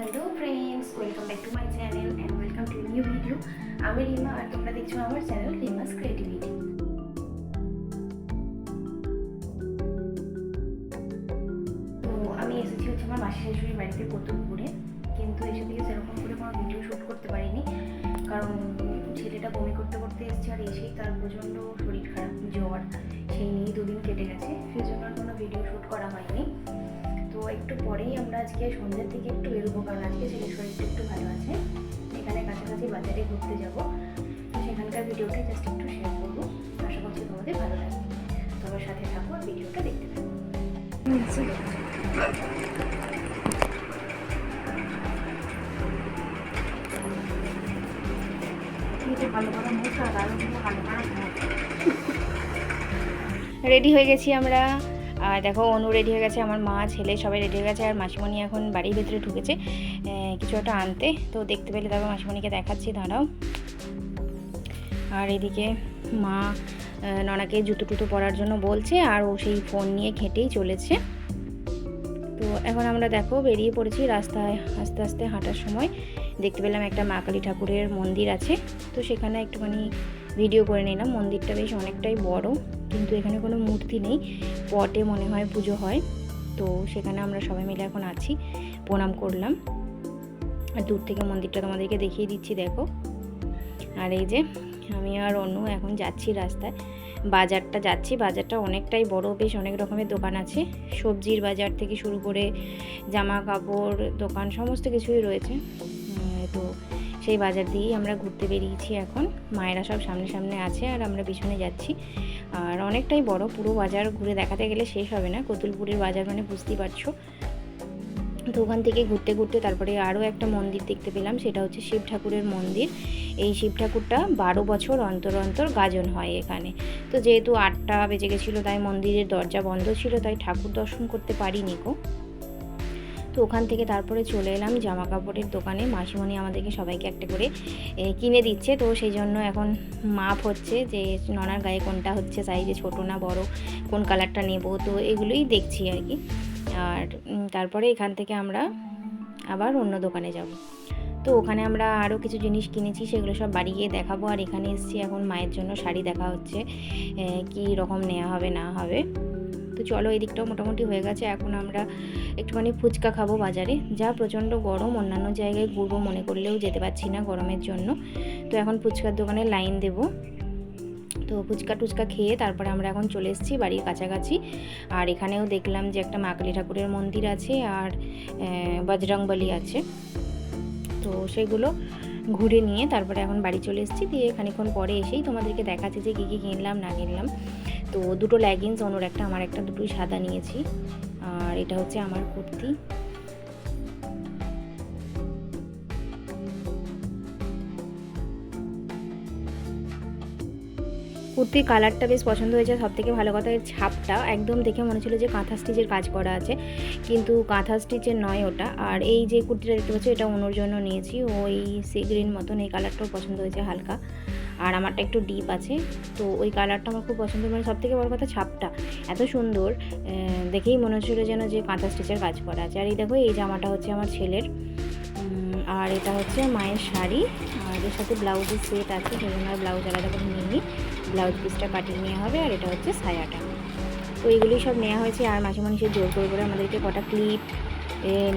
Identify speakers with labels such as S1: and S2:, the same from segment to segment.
S1: Hello friends welcome back to my channel and welcome to new video আমি রিমা আর তোমরা দেখছ আমার চ্যানেল রিমাস ক্রিয়েটিভিটি তো আমি এসেছি হচ্ছে আমার মাসি শাশুড়ির বাড়িতে কতুলপুরে কিন্তু এসে থেকে সেরকম করে কোনো ভিডিও শ্যুট করতে পারিনি। কারণ ছেলেটা বমি করতে করতে এসেছে আর এসেই তার প্রচণ্ড শরীর খারাপ, জ্বর। সেই নিয়েই দুদিন কেটে গেছে। সেই জন্য আর কোনো ভিডিও শ্যুট করা হয়নি। একটু পরেই আমরা আজকে সন্ধ্যের দিকে একটু বেরোবো কারণ আজকে ছেলের শরীরটা একটু ভালো আছে। এখানে কাছাকাছি বাজারে ঘুরতে যাব। তো সেখানকার ভিডিওটা জাস্ট একটু শেয়ার করব। আশা করছি তোমাদের ভালো লাগবে। তোমার সাথে থাকো আর ভিডিওটা দেখতে থাকো রেডি হয়ে গেছি আমরা। আর দেখো, অনু রেডি হয়ে গেছে, আমার মা, ছেলে সবাই রেডি হয়ে গেছে, আর মাসিমণি এখন বাড়ির ভেতরে ঢুকেছে কিছু একটা আনতে। তো দেখতে পেলে তারপর মাসিমণিকে দেখাচ্ছি, দাঁড়াও। আর এদিকে মা ননাকে জুতো টুতো পরার জন্য বলছে, আর ও সেই ফোন নিয়ে ঘেঁটেই চলেছে। তো এখন আমরা দেখো, বেরিয়ে পড়েছি রাস্তায়, আস্তে আস্তে হাঁটার সময়। দেখতে পেলাম একটা মা কালী ঠাকুরের মন্দির আছে। তো সেখানে একটুখানি ভিডিও করে নিলাম। মন্দিরটা বেশ অনেকটাই বড়, কিন্তু এখানে কোনো মূর্তি নেই। পটে মনে হয় পুজো হয়। তো সেখানে আমরা সবাই মিলে এখন আছি, প্রণাম করলাম। আর দূর থেকে মন্দিরটা তোমাদেরকে দেখিয়ে দিচ্ছি, দেখো। আর এই যে, আমি আর অন্য এখন যাচ্ছি রাস্তায়। বাজারটা যাচ্ছি, বাজারটা অনেকটাই বড়, বেশ অনেক রকমের দোকান আছে। সবজির বাজার থেকে শুরু করে জামা কাপড় দোকান, সমস্ত কিছুই রয়েছে। তো সেই বাজার দিয়েই আমরা ঘুরতে বেরিয়েছি এখন। মায়েরা সব সামনে সামনে আছে আর আমরা পিছনে যাচ্ছি। আর অনেকটাই বড়, পুরো বাজার ঘুরে দেখাতে গেলে শেষ হবে না। কতুলপুরের বাজার মানে বুঝতেই পারছ। তো ওখান থেকে ঘুরতে ঘুরতে তারপরে আরও একটা মন্দির দেখতে পেলাম, সেটা হচ্ছে শিব ঠাকুরের মন্দির। এই শিব ঠাকুরটা বারো বছর অন্তর অন্তর গাজন হয় এখানে। তো যেহেতু আটটা বেজে গেছিল, তাই মন্দিরের দরজা বন্ধ ছিল, তাই ঠাকুর দর্শন করতে পারিনি গো। তো ওখান থেকে তারপরে চলে এলাম জামা কাপড়ের দোকানে। মাসিমণি আমাদেরকে সবাইকে একটা করে কিনে দিচ্ছে। তো সেই জন্য এখন মাপ হচ্ছে যে, ননার গায়ে কোনটা হচ্ছে সাইজে ছোটো না বড়, কোন কালারটা নেব? তো এগুলোই দেখছি আর কি। আর তারপরে এখান থেকে আমরা আবার অন্য দোকানে যাব। তো ওখানে আমরা আরও কিছু জিনিস কিনেছি, সেগুলো সব বাড়ি গিয়ে দেখাবো। আর এখানে এসেছি এখন মায়ের জন্য শাড়ি দেখা হচ্ছে কি রকম নেওয়া হবে না হবে। তো চলো এই দিকটাও মোটামুটি হয়ে গেছে। এখন আমরা একটুখানি ফুচকা খাব বাজারে। যা প্রচণ্ড গরম, অন্যান্য জায়গায় ঘুরবো মনে করলেও যেতে পারছি না গরমের জন্য। তো এখন ফুচকার দোকানে লাইন দেবো। তো ফুচকা টুচকা খেয়ে তারপরে আমরা এখন চলে এসেছি বাড়ির কাছাকাছি। আর এখানেও দেখলাম যে একটা মা কালী ঠাকুরের মন্দির আছে আর বজরংবলী আছে। তো সেগুলো ঘুরে নিয়ে তারপরে এখন বাড়ি চলে এসেছি। দিয়ে খানিক্ষণ পরে এসেই তোমাদেরকে দেখাচ্ছি যে কী কী কিনলাম, না কিনলাম। তো দুটো লেগিংস অনুর একটা, আমার একটা, দুটোই সাদা নিয়েছি। আর এটা হচ্ছে আমার কুর্তি। কুর্তির কালারটা বেশ পছন্দ হয়েছে সব থেকে ভালো কথা এর ছাপটা একদম দেখে মনে ছিল যে কাঁথা স্টিচের কাজ করা আছে, কিন্তু কাঁথা স্টিচের নয় ওটা, আর এই যে কুর্তিটা দেখতে পাচ্ছি এটা অনুর জন্য নিয়েছি, ওই সি গ্রিন মতন এই কালারটাও পছন্দ হয়েছে হালকা, আর আমারটা একটু ডিপ আছে, তো ওই কালারটা আমার খুব পছন্দ মানে সব থেকে বড় কথা ছাপটা, এত সুন্দর দেখেই মনে হচ্ছিল যেন যে কাঁথা স্টিচের কাজ করা আছে, আর এই দেখো এই জামাটা হচ্ছে আমার ছেলের আর এটা হচ্ছে মায়ের শাড়ি, আর এর সাথে ব্লাউজের সেট আছে, সেই জন্য আর ব্লাউজ আলাদা করে নিয়ে নিই ব্লাউজ পিসটা কাটিয়ে নেওয়া হবে আর এটা হচ্ছে সায়াটা। তো এইগুলোই সব নেওয়া হয়েছে আর মাঝে মাঝে জোর করে করে আমাদেরকে কটা ক্লিপ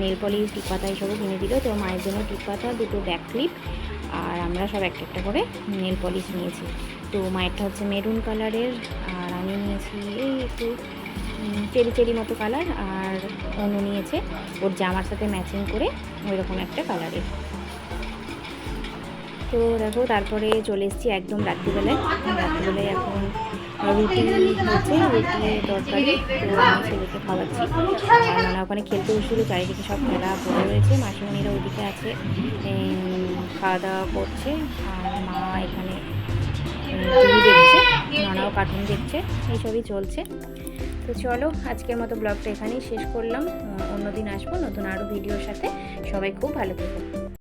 S1: নেল পলিশ টিপ পাতা এইসবও কিনে দিল। তো মায়ের জন্য টিপ পাতা, দুটো ব্যাক ক্লিপ আর আমরা সব একটা একটা করে নেল পলিশ নিয়েছি। তো মায়েরটা হচ্ছে মেরুন কালারের আর আমি নিয়েছি এই একটু চেরি চেরি মতো কালার আর অন্য নিয়েছে। ওর জামার সাথে ম্যাচিং করে ওইরকম একটা কালারের তো দেখো, তারপরে চলে এসেছি একদম রাত্রিবেলায়। রাত্রিবেলায় এখন রুটি হচ্ছে, রুটি তরকারি, তো আমি ছেলেকে খাওয়াচ্ছি। আর ওখানে খেলতে বসছিল, চারিদিকে সব খেলা পড়ে রয়েছে। মাসিমণিরা ওইদিকে আছে খাওয়া দাওয়া করছে, আর মা এখানে টিভি দেখছে, নানাও কার্টুন দেখছে, এইসবই চলছে। তো চলো, আজকের মতো ব্লগটা এখানেই শেষ করলাম। অন্যদিন আসব, নতুন আরও ভিডিওর সাথে। সবাই খুব ভালো থেকো।